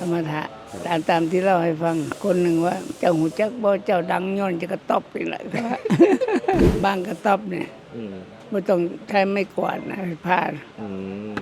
สมถะตามตามที่เล่าให้ฟังคนหนึ่งว่า เจ้าหูจักบ่เจ้าดังย้อนจะกระตอบไปแหละบางกระตอบเนี่ยอืมไม่ต้องใช้ไม่กวาดนะผ้าอืม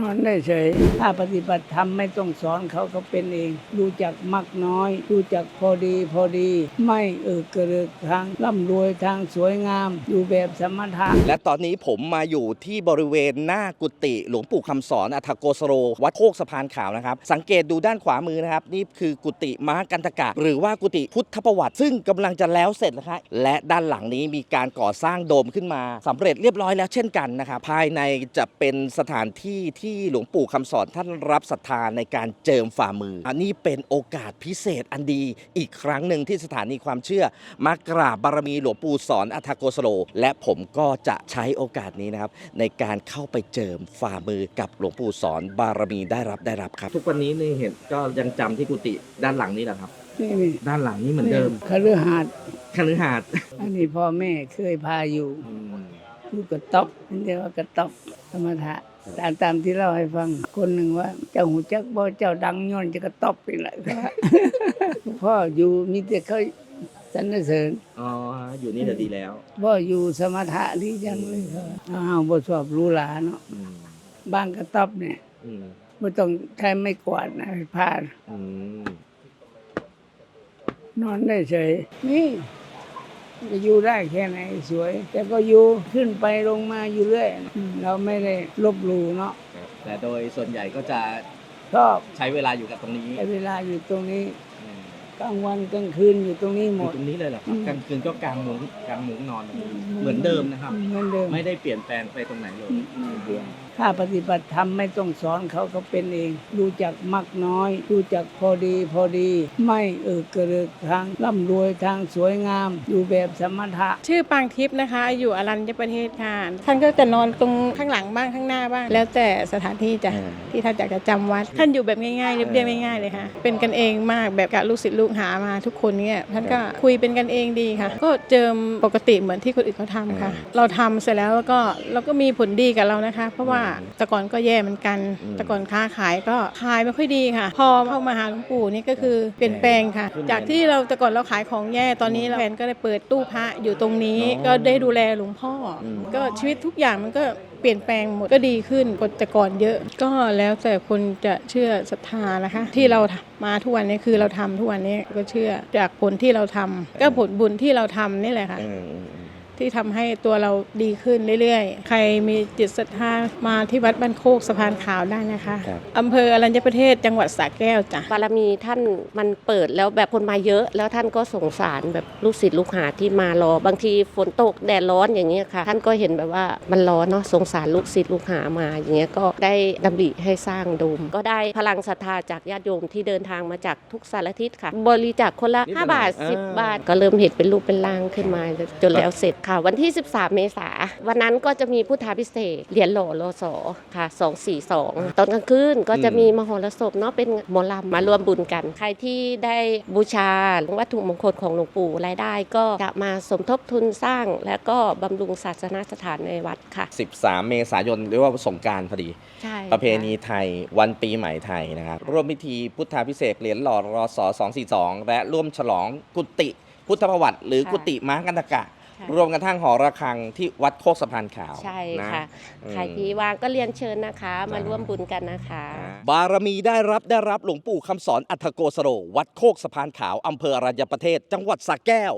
นอนได้เฉย ถ้าปฏิบัติธรรมไม่ต้องสอนเขาเขาเป็นเอง รู้จักมักน้อย รู้จักพอดีพอดี ไม่เออกระเริกทางร่ำรวยทางสวยงาม อยู่แบบสมถะและตอนนี้ผมมาอยู่ที่บริเวณหน้ากุฏิหลวงปู่คำสอนอัฐโกสโร วัดโคกสะพานขาวนะครับ สังเกตดูด้านขวามือนะครับ นี่คือกุฏิมหากันตกะ หรือว่ากุฏิพุทธประวัติ ซึ่งกำลังจะแล้วเสร็จแล้วครับและด้านหลังนี้มีการก่อสร้างโดมขึ้นมาสำเร็จเรียบร้อยแล้วเช่นกันนะครับภายในจะเป็นสถานที่ที่หลวงปู่คำสอนท่านรับศรัทธาในการเจิมฝ่ามือ อันนี้เป็นโอกาสพิเศษอันดีอีกครั้งหนึ่งที่สถานีความเชื่อ มากราบบารมีหลวงปู่สอนอัฐโกสโล และผมก็จะใช้โอกาสนี้นะครับ ในการเข้าไปเจิมฝ่ามือกับหลวงปู่สอนบารมีได้รับได้รับครับ ทุกวันนี้นี่เห็นก็ยังจำที่กุฏิด้านหลังนี้แหละครับนี่นี่ด้านหลังนี้เหมือนเดิมคฤหาสน์คฤหาสน์อันนี้พ่อแม่เคยพาอยู่อยู่กระต๊อบนี่เรียกว่ากระต๊อบสมถะ ตามตามที่เล่าให้ฟัง คนหนึ่งว่า เจ้าหูจักบ่เจ้าดังย้อนจะกระต๊อบไปแหละพ่ออยู่มีแต่เขาสรรเสริญอ๋ออยู่นี่จะดีแล้วพ่ออยู่สมถะดีจังเลยครับอ้าวบ่ชอบหรูหราเนาะอืมบ้านกระต๊อบเนี่ยอืมไม่ต้องใช้ไม่กวาดนะผ้าอืมนอนได้เฉยนี่ จะอยู่ได้แค่ไหนสวย แต่ก็อยู่ขึ้นไปลงมาอยู่เรื่อยอืมเราไม่ได้ลบหลู่เนาะแต่โดยส่วนใหญ่ก็จะชอบใช้เวลาอยู่กับตรงนี้ใช้เวลาอยู่ตรงนี้อืมกลางวันกลางคืนอยู่ตรงนี้หอมยู่ดตรงนี้เลยเหรอครับอืมกลางคืนก็กลางมุ้งกลางมุ้งนอนตรงนี้เหมือนเดิมนะครับเหมือนเดิมไม่ได้เปลี่ยนแปลงไปตรงไหนเลยไม่เปลี่ยน ถ้าปฏิบัติธรรมไม่ต้องสอนเขาเขาเป็นเอง รู้จักมักน้อย รู้จักพอดีพอดี ไม่เออกระเริกทางร่ำรวยทางสวยงาม อยู่แบบสมถะ ชื่อปางทิพย์นะคะ อยู่อรัญญประเทศค่ะท่านก็จะนอนตรงข้างหลังบ้างข้างหน้าบ้าง แล้วแต่สถานที่จ้ะอ่าที่ท่านอยากจะจำวัด ท่านอยู่แบบง่ายๆเรียบๆง่ายๆเลยค่ะ เป็นกันเองมากแบบกับลูกศิษย์ลูกหามาทุกคนเนี่ยท่านก็คุยเป็นกันเองดีค่ะ ก็เจิมปกติเหมือนที่คนอื่นเขาทำค่ะ เราทำเสร็จแล้วก็เราก็มีผลดีกับเรานะคะ เพราะว่าแต่ก่อนก็แย่เหมือนกันอืมแต่ก่อนค้าขายก็ขายไม่ค่อยดีค่ะ พอเข้ามาหาหลวงปู่นี่ก็คือเปลี่ยนแปลงค่ะขึ้นจากที่เราแต่ก่อนเราขายของแย่ตอนนี้แฟนก็ได้เปิดตู้พระอยู่ตรงนี้อ๋อก็ได้ดูแลหลวงพ่ออมก็ชีวิตทุกอย่างมันก็เปลี่ยนแปลงหมดก็ดีขึ้นกว่าแต่ก่อนเยอะ ก็แล้วแต่คนจะเชื่อศรัทธานะคะ ที่เรามาทุกวันนี้คือเราทำทุกวันนี้ก็เชื่อจากผลที่เราทำก็ผลบุญที่เราทำนี่แหละค่ะอืมอืมอืม ที่ทำให้ตัวเราดีขึ้นเรื่อยๆ ใครมีจิตศรัทธามาที่วัดบ้านโคกสะพานขาวได้นะคะครับ อำเภออรัญญประเทศจังหวัดสระแก้วจ้ะ บารมีท่านมันเปิดแล้วแบบคนมาเยอะ แล้วท่านก็สงสารแบบลูกศิษย์ลูกหาที่มารอบางทีฝนตกแดดร้อนอย่างเงี้ยค่ะ ท่านก็เห็นแบบว่ามันร้อนเนาะสงสารลูกศิษย์ลูกหามาอย่างเงี้ยก็ได้ดำริให้สร้างโดม ก็ได้พลังศรัทธาจากญาติโยมที่เดินทางมาจากทุกสารทิศค่ะ บริจาคคนละนิดหน่อย5บาทอ่า 10 บาท ก็เริ่มเห็นเป็นรูปเป็นร่างขึ้นมาจนแล้วเสร็จค่ะ วันที่ 13 เมษาวันนั้นก็จะมีพุทธาพิเศษกเหรียญหล่อรอสอค่ะ242 ตอนกลางคืนก็จะมีมโหรสพเนาะเป็นหมอลำมารวมบุญกัน ใครที่ได้บูชาวัตถุมงคลของหลวงปู่รายได้ก็จะมาสมทบทุนสร้าง และก็บำรุงศาสนสถานในวัดค่ะ 13 เมษายนเรียกว่าสงกรารพอดี ใช่ประเพณีไทยวันปีใหม่ไทยนะครับร่วมพิธีพุทธาพิเศษกเหรียญหล่อรอสอ242 และร่วมฉลองกุฏิพุทธประวัติ หรือกุฏิม้ากันตกะใช่ รวมกันทั้งหอระฆังที่วัดโคกสะพานขาวใช่น ค่ะ อืม ใครที่ว่างก็เรียนเชิญนะคะ มาร่วมบุญกันนะคะ บารมีได้รับได้รับหลวงปู่คำสอนอัฐโกสโร วัดโคกสะพานขาวอำเภออรัญญประเทศ จังหวัดสระแก้ว